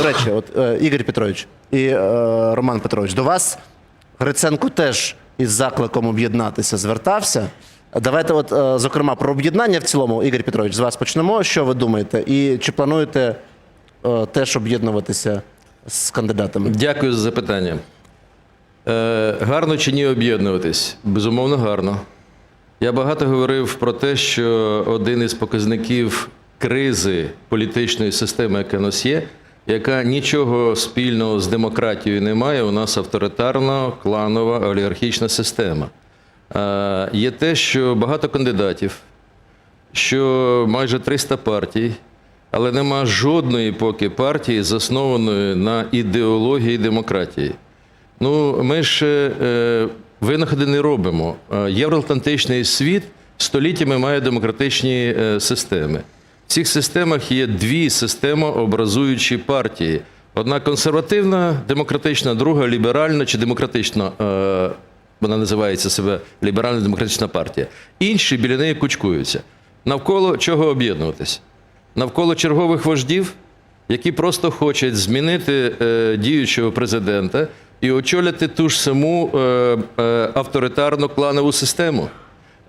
До речі, от е, Ігор Петрович і е, Роман Петрович, до вас Гриценко теж із закликом об'єднатися звертався. Давайте, от, е, зокрема, про об'єднання в цілому, Ігор Петрович, з вас почнемо. Що ви думаєте? І чи плануєте е, теж об'єднуватися з кандидатами? Дякую за запитання. Е, гарно чи ні об'єднуватись? Безумовно, гарно. Я багато говорив про те, що один із показників кризи політичної системи, яка у нас є, яка нічого спільного з демократією не має, у нас авторитарна, кланова, олігархічна система. Е, є те, що багато кандидатів, що майже 300 партій, але нема жодної поки партії, заснованої на ідеології демократії. Ну, ми ж е, винаходи не робимо. Е, Євроатлантичний світ століттями має демократичні е, системи. В цих системах є дві системообразуючі партії: одна консервативна, демократична, друга ліберальна чи демократична. Е, вона називається себе ліберальна демократична партія. Інші біля неї кучкуються. Навколо чого об'єднуватися? Навколо чергових вождів, які просто хочуть змінити е, діючого президента і очолити ту ж саму е, е, авторитарну кланову систему.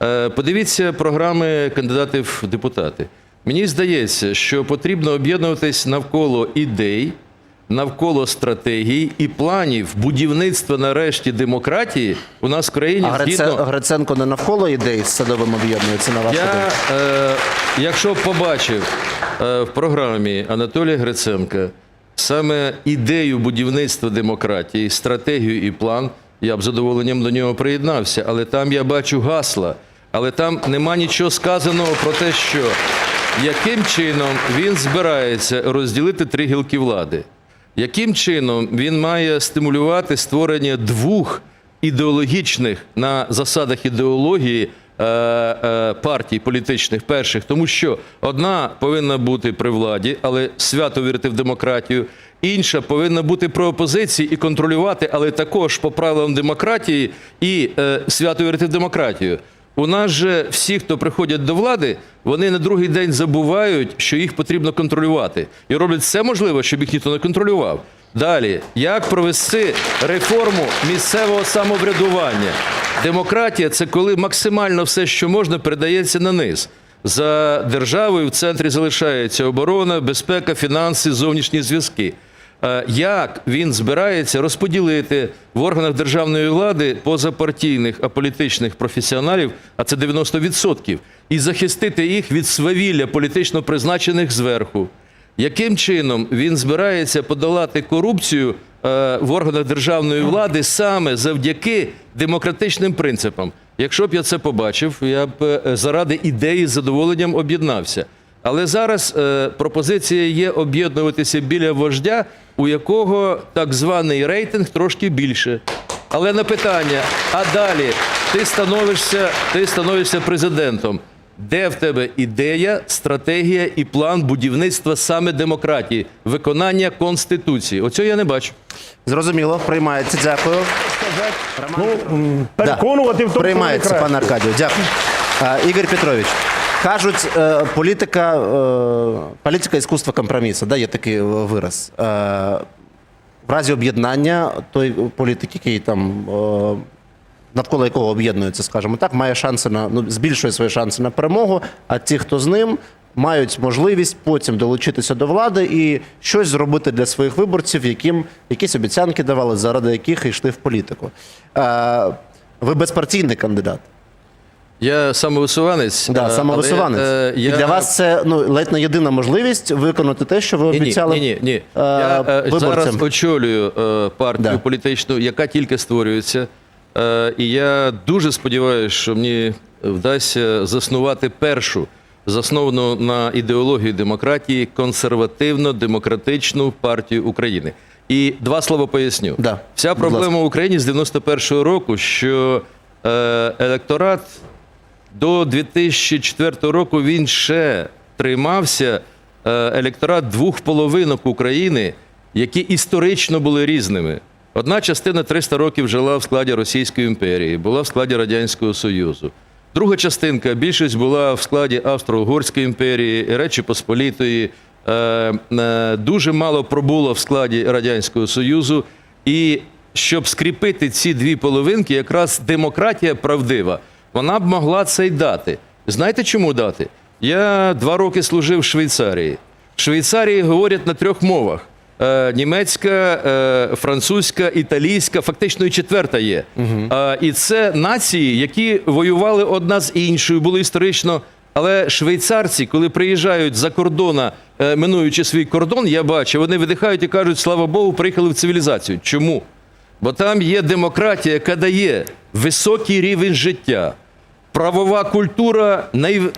Е, подивіться програми кандидатів в депутати. Мені здається, що потрібно об'єднуватись навколо ідей, навколо стратегій і планів будівництва нарешті демократії у нас в країні А згідно Гриценко не навколо ідей з садовим об'єднується на вашу думку? я, е, якщо побачив е, в програмі Анатолія Гриценка саме ідею будівництва демократії, стратегію і план, я б задоволенням до нього приєднався. Але там я бачу гасла, але там нема нічого сказаного про те, що яким чином він збирається розділити три гілки влади. Яким чином він має стимулювати створення двох ідеологічних на засадах ідеології е, е, партій політичних перших, тому що одна повинна бути при владі, але свято вірити в демократію. Інша повинна бути при опозиції і контролювати, але також по правилам демократії і е, свято вірити в демократію. У нас же всі, хто приходять до влади, вони на другий день забувають, що їх потрібно контролювати, і роблять все можливе, щоб їх ніхто не контролював. Далі, як провести реформу місцевого самоврядування? Демократія це коли максимально все, що можна, передається на низ. За державою в центрі залишається оборона, безпека, фінанси, зовнішні зв'язки. Е, Як він збирається розподілити в органах державної влади позапартійних аполітичних професіоналів, а це 90%, і захистити їх від свавілля політично призначених зверху? Яким чином він збирається подолати корупцію е, в органах державної влади саме завдяки демократичним принципам? Якщо б я це побачив, я б е, заради ідеї з задоволенням об'єднався. Але зараз е, пропозиція є об'єднуватися біля вождя, у якого так званий рейтинг трошки більше. Але на питання: а далі ти становишся, ти становишся президентом. Де в тебе ідея, стратегія і план будівництва саме демократії, виконання конституції? Оцього я не бачу. Зрозуміло, приймається. Дякую. Ну, переконувати в тому, що Приймається, пане. Аркадію. Дякую. А, Ігор Петрович, кажуть, е, політика, е, політика іскусства компромісу, да, є такий е, вираз. В разі об'єднання той політик, який там. Навколо якого об'єднується, скажімо так, має шанси на ну збільшує свої шанси на перемогу. А ті, хто з ним, мають можливість потім долучитися до влади і щось зробити для своїх виборців, яким якісь обіцянки давали, заради яких йшли в політику. Ви безпартійний кандидат. Я самовисуванець. Да, е, самовисуванець. але, І я- для вас це ну ледь не єдина можливість виконати те, що ви обіцяли. Ні, ні, ні. е, Я е, виборцям. зараз очолюю партію Да. політичну, яка тільки створюється. І я дуже сподіваюся, що мені вдасться заснувати першу, засновану на ідеології демократії, консервативно-демократичну партію України. І два слова поясню. Да, Вся проблема в Україні з 91-го року, що електорат до 2004 року він ще тримався е, електорат двох половинок України, які історично були різними. Одна частина 300 років жила в складі Російської імперії, була в складі Радянського Союзу. Друга частинка, більшість була в складі Австро-Угорської імперії, Речі Посполітої, е, е, дуже мало пробуло в складі Радянського Союзу. І щоб скріпити ці дві половинки, якраз демократія правдива, вона б могла це й дати. Знаєте, чому дати? Я два роки служив в Швейцарії. В Швейцарії говорять на трьох мовах: Е, німецька, е, французька, італійська, фактично і четверта є. Е, І це нації, які воювали одна з іншою, були історично. Але швейцарці, коли приїжджають за кордона, минуючи свій кордон, я бачу, вони видихають і кажуть, слава Богу, приїхали в цивілізацію. Чому? Бо там є демократія, яка дає високий рівень життя. Правова культура,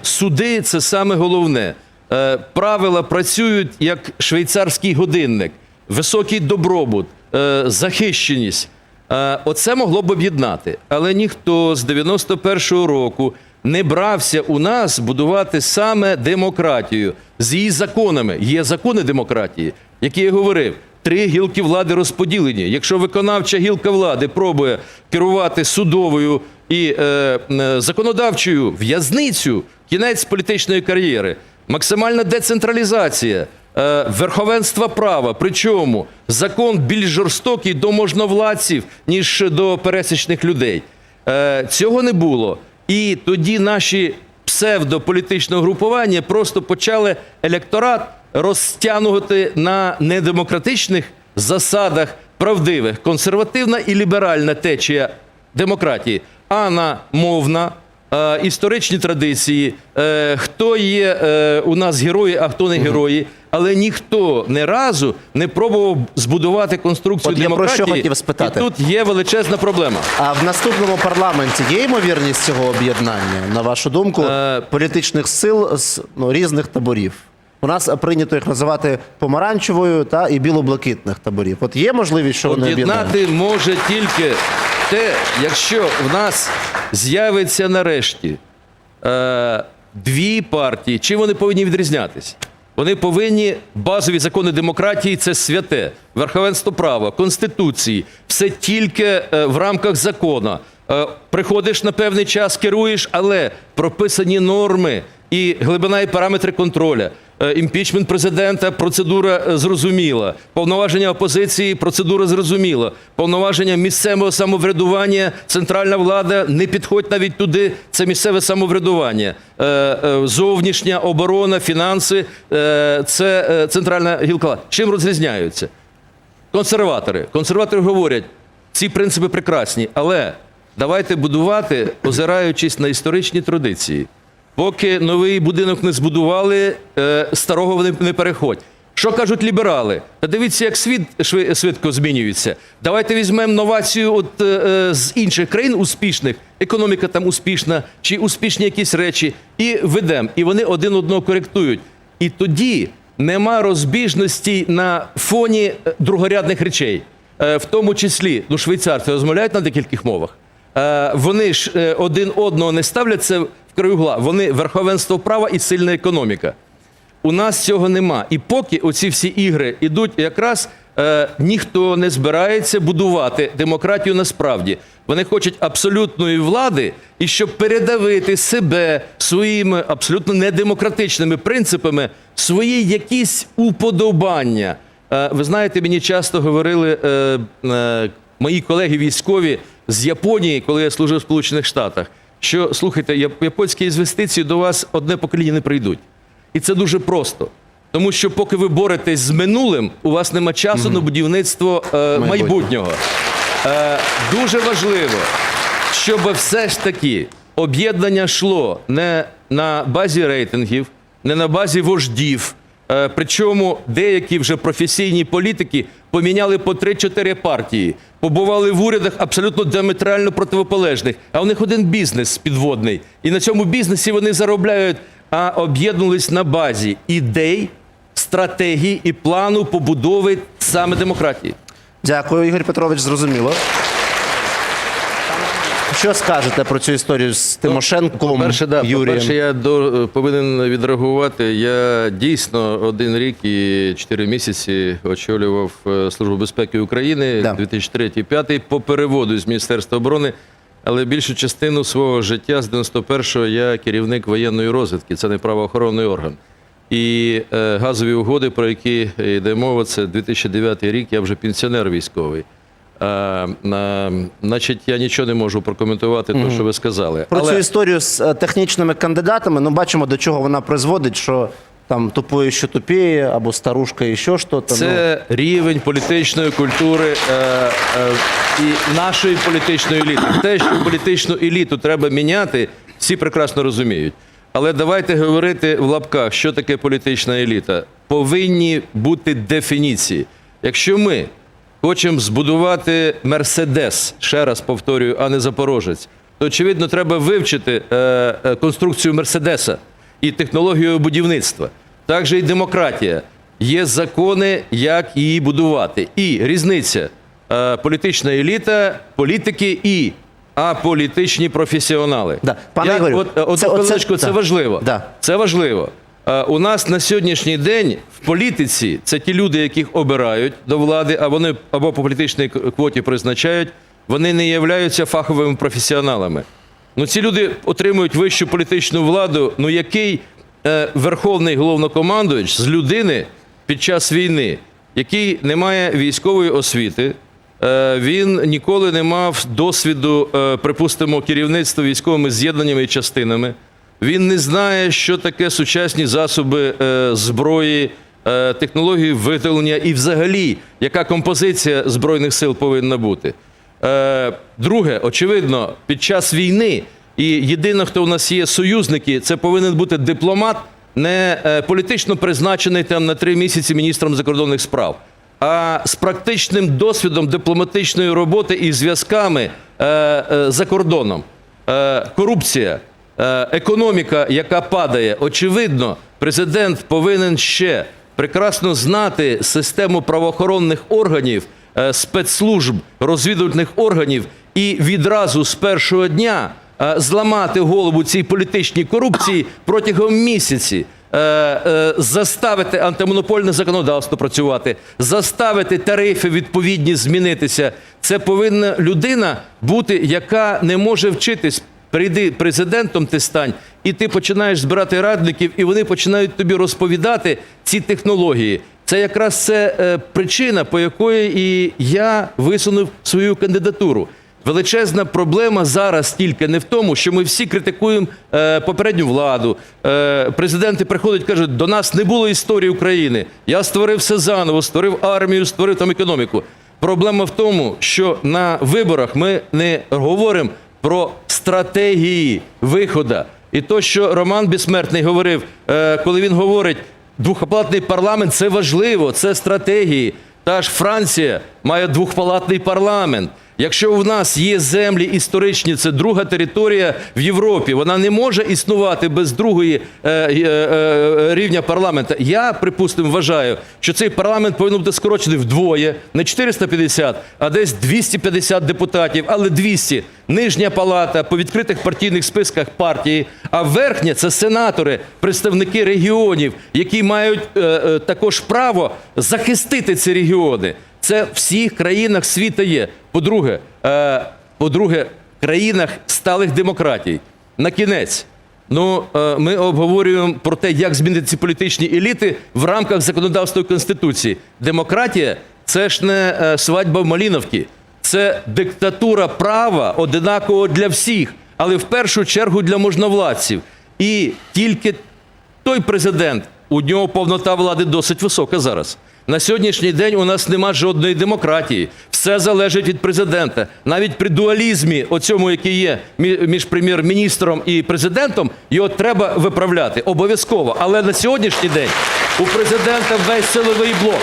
суди це саме головне. Е, правила працюють як швейцарський годинник, високий добробут, е, захищеність. Е, оце могло б об'єднати. Але ніхто з 91-го року не брався у нас будувати саме демократію з її законами. Є закони демократії, які я говорив. Три гілки влади розподілені. Якщо виконавча гілка влади пробує керувати судовою і е, е, законодавчою в'язницю, кінець політичної кар'єри, максимальна децентралізація, е, верховенство права. Причому закон більш жорстокий до можновладців, ніж до пересічних людей. Е, цього не було. І тоді наші псевдополітичного групування просто почали електорат розтягнути на недемократичних засадах правдивих, консервативна і ліберальна течія демократії, а на мовна. е, Історичні традиції, е, хто є е, у нас герої, а хто не герої, але ніхто не разу не пробував збудувати конструкцію От я про що хотів спитати. І тут є величезна проблема. А в наступному парламенті є ймовірність цього об'єднання, на вашу думку, політичних сил з ну, різних таборів? У нас прийнято їх називати помаранчевою та і білоблакитних таборів. От є можливість, що вони? Об'єднати може тільки те, якщо в нас з'явиться нарешті е, дві партії, чим вони повинні відрізнятись? Вони повинні базові закони демократії це святе, верховенство права, конституції, все тільки е, в рамках закону. Е, приходиш на певний час, керуєш, але прописані норми і глибина і параметри контроля. Е, Імпічмент президента, процедура е, зрозуміла. Повноваження опозиції, процедура зрозуміла. Повноваження місцевого самоврядування, центральна влада не підходь навіть туди. Це місцеве самоврядування. Е, Зовнішня оборона, фінанси це центральна гілка. Чим розрізняються? Консерватори. Консерватори говорять, ці принципи прекрасні, але давайте будувати, озираючись на історичні традиції. Поки новий будинок не збудували, е, старого вони не переходь. Що кажуть ліберали? Та дивіться, як світ шви- швидко змінюється. Давайте візьмемо новацію от, е, е, з інших країн успішних, економіка там успішна, чи успішні якісь речі, і ведемо. І вони один одного коректують. І тоді нема розбіжностей на фоні е, другорядних речей, Е, в тому числі ну, швейцарці розмовляють на декількох мовах. Е, Вони ж один одного не ставлять угла. Вони верховенство права і сильна економіка. У нас цього нема. І поки оці всі ігри йдуть, якраз е, ніхто не збирається будувати демократію насправді. Вони хочуть абсолютної влади, і щоб передавити себе своїми абсолютно недемократичними принципами, свої якісь уподобання. Е, ви знаєте, мені часто говорили е, е, мої колеги військові з Японії, коли я служив в Сполучених Штатах, що слухайте, японські інвестиції до вас одне покоління не прийдуть. І це дуже просто. Тому що поки ви боретесь з минулим, у вас нема часу на будівництво е, майбутнього. Е, дуже важливо, щоб все ж таки об'єднання йшло не на базі рейтингів, не на базі вождів. Е, причому деякі вже професійні політики поміняли по 3-4 партії, побували в урядах абсолютно діаметрально противополежних. А у них один бізнес підводний. І на цьому бізнесі вони заробляють, а об'єднулись на базі ідей, стратегії і плану побудови саме демократії. Дякую, Ігор Петрович, зрозуміло. Що скажете про цю історію з Тимошенком, Ну, По-перше, да, Юрієм? по-перше, я до, повинен відреагувати. Я дійсно один рік і чотири місяці очолював е, Службу безпеки України Да. 2003-2005 по переводу з Міністерства оборони. Але більшу частину свого життя з 91-го я керівник воєнної розвідки, це не правоохоронний орган. І е, газові угоди, про які йде мова, це 2009 рік, я вже пенсіонер військовий. Е, е, значить, я нічого не можу прокоментувати, те, що ви сказали. Про Але- цю історію з е, технічними кандидатами, ну бачимо, до чого вона призводить, що там тупої, що тупіє, або старушка і що ж то. ну. Це рівень політичної культури е, е, і нашої політичної еліти. Те, що політичну еліту треба міняти, всі прекрасно розуміють. Але давайте говорити в лапках, що таке політична еліта. Повинні бути дефініції. Якщо ми хочемо збудувати Мерседес, ще раз повторюю, а не Запорожець, то очевидно треба вивчити е, е, конструкцію Мерседеса і технологію будівництва. Так же і демократія. Є закони, як її будувати. І різниця е, політична еліта, політики і аполітичні професіонали. Да. Пане Я- Ігорю, от, от це- оце- це да. важливо. Да. Це важливо. Е, У нас на сьогоднішній день в політиці це ті люди, яких обирають до влади, а вони або по політичній квоті призначають, вони не являються фаховими професіоналами. Ну, ці люди отримують вищу політичну владу. Ну який е, верховний головнокомандуючий з людини під час війни, який не має військової освіти, е, він ніколи не мав досвіду, е, припустимо, керівництва військовими з'єднаннями і частинами. Він не знає, що таке сучасні засоби е, зброї, е, технології виготовлення і взагалі, яка композиція Збройних сил повинна бути. Е, Друге, очевидно, під час війни, і єдине, хто у нас є союзники, це повинен бути дипломат, не політично призначений там на три місяці міністром закордонних справ, а з практичним досвідом дипломатичної роботи і зв'язками е, е, за кордоном. Е, Корупція, економіка, яка падає. Очевидно, президент повинен ще прекрасно знати систему правоохоронних органів, е, спецслужб, розвідувальних органів і відразу з першого дня е, зламати голову цій політичній корупції протягом місяці. е, е, Заставити антимонопольне законодавство працювати, заставити тарифи відповідні змінитися. Це повинна людина бути, яка не може вчитись. Прийди президентом, ти стань, і ти починаєш збирати радників, і вони починають тобі розповідати ці технології. Це якраз це е, причина, по якої і я висунув свою кандидатуру. Величезна проблема зараз тільки не в тому, що ми всі критикуємо е, попередню владу. Е, президенти приходять, кажуть, до нас не було історії України. Я створив все заново, створив армію, створив там економіку. Проблема в тому, що на виборах ми не говоримо про стратегії виходу. І то, що Роман Безсмертний говорив, е, коли він говорить, двохпалатний парламент це важливо, це стратегії. Та ж Франція має двохпалатний парламент. Якщо в нас є землі історичні, це друга територія в Європі. Вона не може існувати без другої е, е, е, рівня парламента. Я, припустимо, вважаю, що цей парламент повинен бути скорочений вдвоє, не 450, а десь 250 депутатів, але 200 – нижня палата по відкритих партійних списках партії, а верхня це сенатори, представники регіонів, які мають е, е, також право захистити ці регіони. Це в всіх країнах світу є. По-друге, е, по-друге, країнах сталих демократій. На кінець. Ну, е, ми обговорюємо про те, як змінити ці політичні еліти в рамках законодавства і Конституції. Демократія це ж не е, свадьба в Маліновці. Це диктатура права одинаково для всіх, але в першу чергу для можновладців. І тільки той президент, у нього повнота влади досить висока зараз. На сьогоднішній день у нас нема жодної демократії. Все залежить від президента. Навіть при дуалізмі, оцьому, який є між прем'єр-міністром і президентом, його треба виправляти обов'язково. Але на сьогоднішній день у президента весь силовий блок.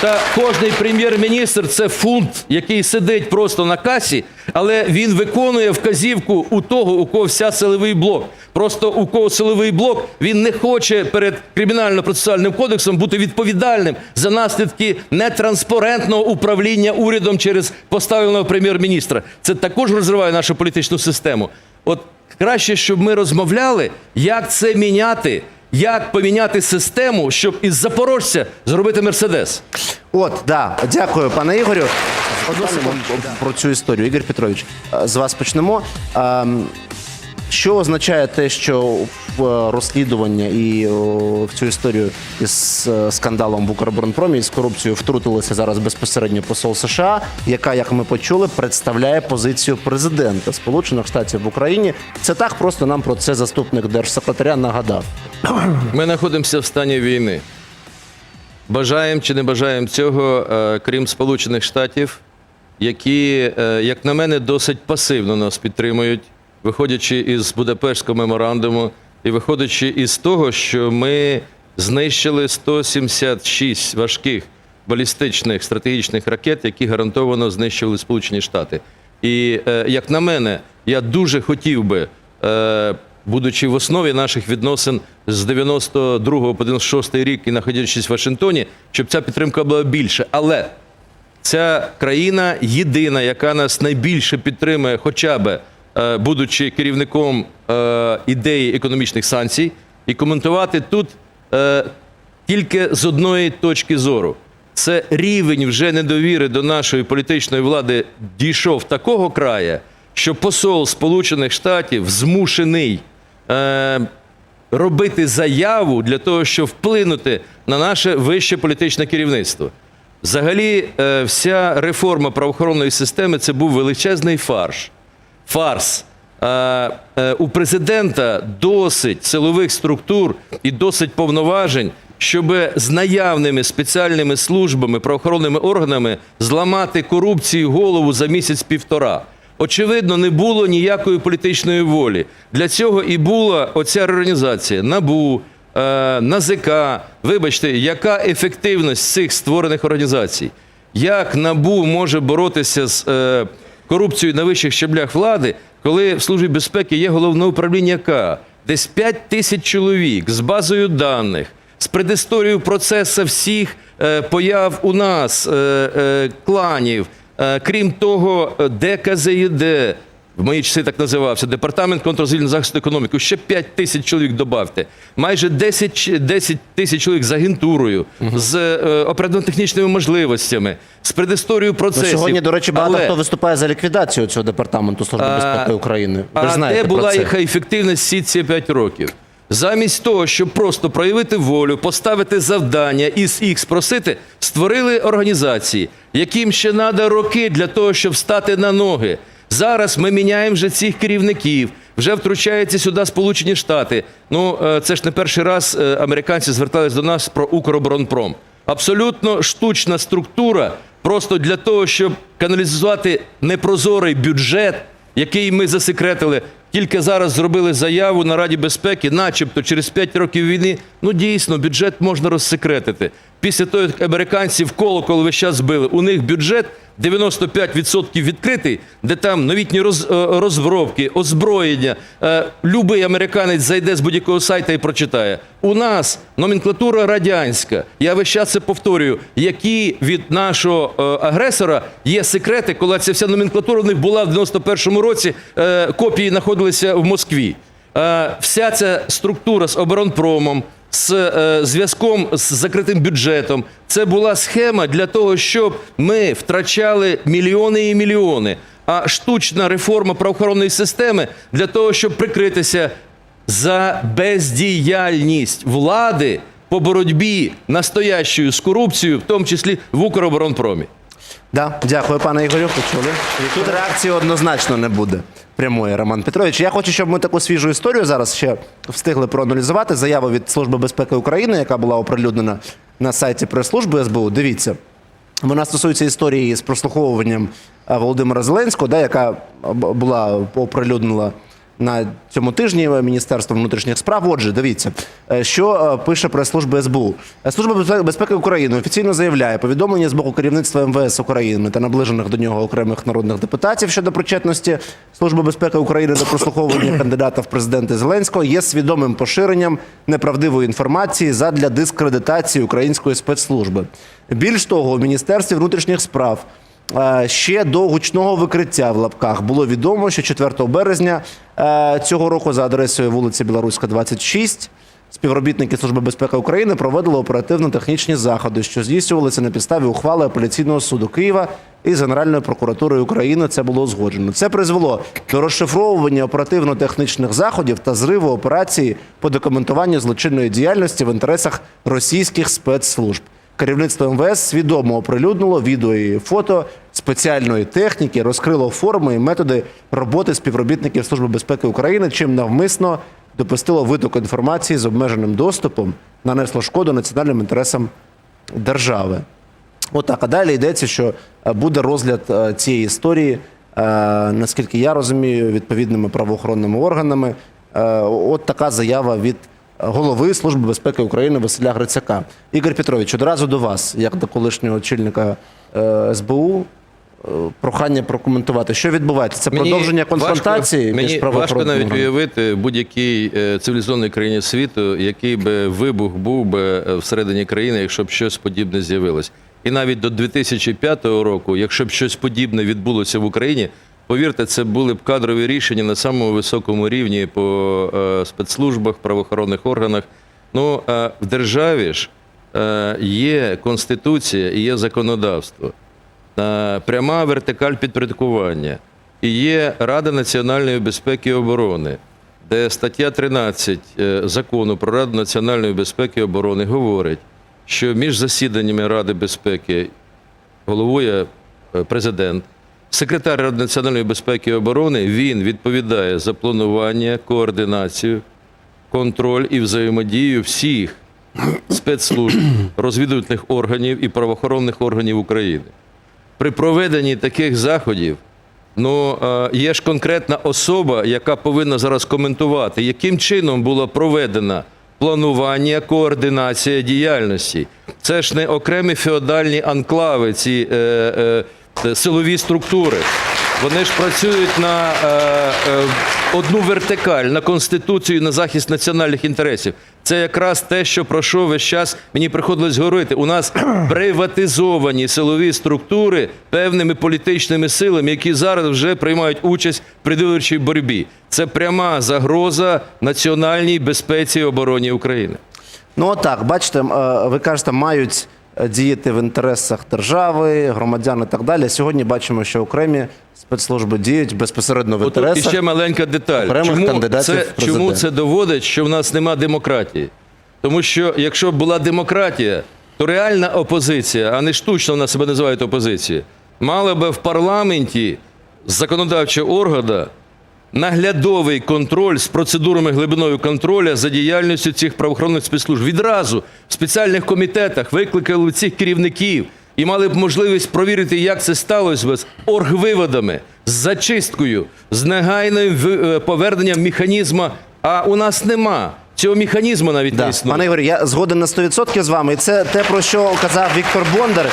Та кожний прем'єр-міністр це фунт, який сидить просто на касі, але він виконує вказівку у того, у кого вся силовий блок. Просто у кого силовий блок, він не хоче перед кримінально-процесуальним кодексом бути відповідальним за наслідки нетранспарентного управління урядом через поставленого прем'єр-міністра. Це також розриває нашу політичну систему. От краще, щоб ми розмовляли, як це міняти. Як поміняти систему, щоб із запорожця зробити мерседес? От, да, дякую, пане Ігорю. Одну секунду про цю історію. Ігор Петрович, е, з вас почнемо. Що означає те, що в е, розслідування і о, в цю історію із е, скандалом в Укроборонпромі і з корупцією втрутилося зараз безпосередньо посол США, яка, як ми почули, представляє позицію президента Сполучених Штатів в Україні. Це так просто нам про це заступник держсекретаря нагадав. Ми знаходимося в стані війни. Бажаємо чи не бажаємо цього, е, крім Сполучених Штатів, які, е, як на мене, досить пасивно нас підтримують, виходячи із Будапештського меморандуму і виходячи із того, що ми знищили 176 важких балістичних стратегічних ракет, які гарантовано знищили Сполучені Штати. І е, як на мене, я дуже хотів би, е, будучи в основі наших відносин з 92 по 96 рік і знаходячись в Вашингтоні, щоб ця підтримка була більше. Але ця країна єдина, яка нас найбільше підтримує, хоча б е, будучи керівником е, ідеї економічних санкцій, і коментувати тут е, тільки з одної точки зору. Це рівень вже недовіри до нашої політичної влади дійшов такого краю, що посол Сполучених Штатів змушений е, робити заяву для того, щоб вплинути на наше вище політичне керівництво. Взагалі, е, вся реформа правоохоронної системи це був величезний фарш. Фарс. Е, е, У президента досить силових структур і досить повноважень, щоб з наявними спеціальними службами, правоохоронними органами зламати корупцію голову за місяць-півтора. Очевидно, не було ніякої політичної волі. Для цього і була оця реорганізація НАБУ, е, НАЗК. Вибачте, яка ефективність цих створених організацій? Як НАБУ може боротися з е, корупцією на вищих щаблях влади, коли в Службі безпеки є головне управління К, десь 5 тисяч чоловік з базою даних, з предісторією процесу всіх е, появ у нас, е, е, кланів. Е, крім того, де ДКЗЄД, в мої часи так називався, Департамент контррозвідувального захисту економіки, ще 5 тисяч чоловік додавте. Майже 10, ч- 10 тисяч чоловік з агентурою, з е, оперативно-технічними можливостями, з предісторією Ну, сьогодні, до речі, багато Але- хто виступає за ліквідацію цього департаменту Служби А, безпеки України. Ви а ж знаєте де була їх ефективність всі ці 5 років? Замість того, щоб просто проявити волю, поставити завдання і з їх спросити, створили організації, яким ще треба роки для того, щоб стати на ноги. Зараз ми міняємо вже цих керівників, вже втручаються сюди Сполучені Штати. Ну е, це ж не перший раз е, американці звертались до нас про Укроборонпром. Абсолютно штучна структура, просто для того, щоб каналізувати непрозорий бюджет який ми засекретили, тільки зараз зробили заяву на Раді безпеки, начебто через 5 років війни, ну дійсно, бюджет можна розсекретити. Після того, як американці в колокол весь час збили, у них бюджет 95% відкритий, де там новітні роз, е, розробки, озброєння. Е, Любий американець зайде з будь-якого сайта і прочитає. У нас номенклатура радянська. Я весь час це повторюю. Які від нашого е, агресора є секрети, коли ця вся номенклатура в них була в 91-му році, копії знаходилися в Москві. Вся ця структура з оборонпромом, з е, зв'язком з закритим бюджетом, це була схема для того, щоб ми втрачали мільйони і мільйони. А штучна реформа правоохоронної системи для того, щоб прикритися за бездіяльність влади по боротьбі настоящою з корупцією, в тому числі в Укроборонпромі. Да, дякую, пане Ігорю. Почули. Тут реакції однозначно не буде прямої, Роман Петрович. Я хочу, щоб ми таку свіжу історію зараз ще встигли проаналізувати. Заяву від Служби безпеки України, яка була оприлюднена на сайті прес-служби СБУ. Дивіться. Вона стосується історії з прослуховуванням Володимира Зеленського, да, яка була оприлюднена на цьому тижні Міністерство внутрішніх справ. Отже, дивіться, е, що е, пише прес-служба СБУ. Е, Служба безпеки- України офіційно заявляє повідомлення з боку керівництва МВС України та наближених до нього окремих народних депутатів щодо причетності Служби безпеки України до прослуховування кандидата в президенти Зеленського є свідомим поширенням неправдивої інформації задля дискредитації української спецслужби. Більш того, у Міністерстві внутрішніх справ Е, Ще до гучного викриття в лапках було відомо, що 4 березня е, цього року за адресою вулиця Білоруська, 26, співробітники Служби безпеки України проводили оперативно-технічні заходи, що здійснювалися на підставі ухвали апеляційного суду Києва і з Генеральною прокуратурою України це було узгоджено. Це призвело до розшифровування оперативно-технічних заходів та зриву операції по документуванню злочинної діяльності в інтересах російських спецслужб. Керівництво МВС свідомо оприлюднило відео і фото спеціальної техніки, розкрило форми і методи роботи співробітників Служби безпеки України, чим навмисно допустило виток інформації з обмеженим доступом, нанесло шкоду національним інтересам держави. Отак. А далі йдеться, що е, буде розгляд е, цієї історії, е, наскільки я розумію, відповідними правоохоронними органами. От така заява від голови Служби безпеки України Василя Грицяка. Ігор Петрович, одразу до вас, як до колишнього очільника е, СБУ, е, прохання прокоментувати, що відбувається. Це продовження конфронтації важко, між мені важко навіть уявити будь-якій е, цивілізованій країні світу, який би вибух був би всередині країни, якщо б щось подібне з'явилось. І навіть до 2005 року, якщо б щось подібне відбулося в Україні, повірте, це були б кадрові рішення на самому високому рівні по е, спецслужбах, правоохоронних органах. Ну, е, в державі ж е, є конституція і є законодавство. Пряма вертикаль підпорядкування. І є Рада національної безпеки і оборони, де стаття 13 е, закону про Раду національної безпеки і оборони говорить, що між засіданнями Ради безпеки головує президент, секретар Ради національної безпеки і оборони, він відповідає за планування, координацію, контроль і взаємодію всіх спецслужб, розвідувальних органів і правоохоронних органів України. При проведенні таких заходів ну, е, є ж конкретна особа, яка повинна зараз коментувати, яким чином було проведено планування, координація діяльності. Це ж не окремі феодальні анклави, ці е, е, силові структури. Вони ж працюють на е, е, одну вертикаль, на конституцію, на захист національних інтересів. Це якраз те, що про що весь час мені приходилось говорити. У нас приватизовані силові структури певними політичними силами, які зараз вже приймають участь в придвиборчій боротьбі. Це пряма загроза національній безпеці і обороні України. Ну отак, бачите, е, ви кажете, мають е, діяти в інтересах держави, громадян і так далі. Сьогодні бачимо, що окремі спецслужби діють безпосередньо в От інтересах. і ще маленька деталь. окремих Чому кандидатів це, в президенти. чому це доводить, що в нас нема демократії? Тому що якщо б була демократія, то реальна опозиція, а не штучно вона себе називають опозицією, мала би в парламенті з законодавчого органу наглядовий контроль з процедурами глибиною контролю за діяльністю цих правоохоронних спецслужб. Відразу в спеціальних комітетах викликали цих керівників і мали б можливість провірити, як це сталося з оргвиводами, з зачисткою, з негайним е, поверненням механізму. А у нас нема цього механізму навіть не існує. Пане Ігорі, я згоден на 100% з вами. І це те, про що казав Віктор Бондар.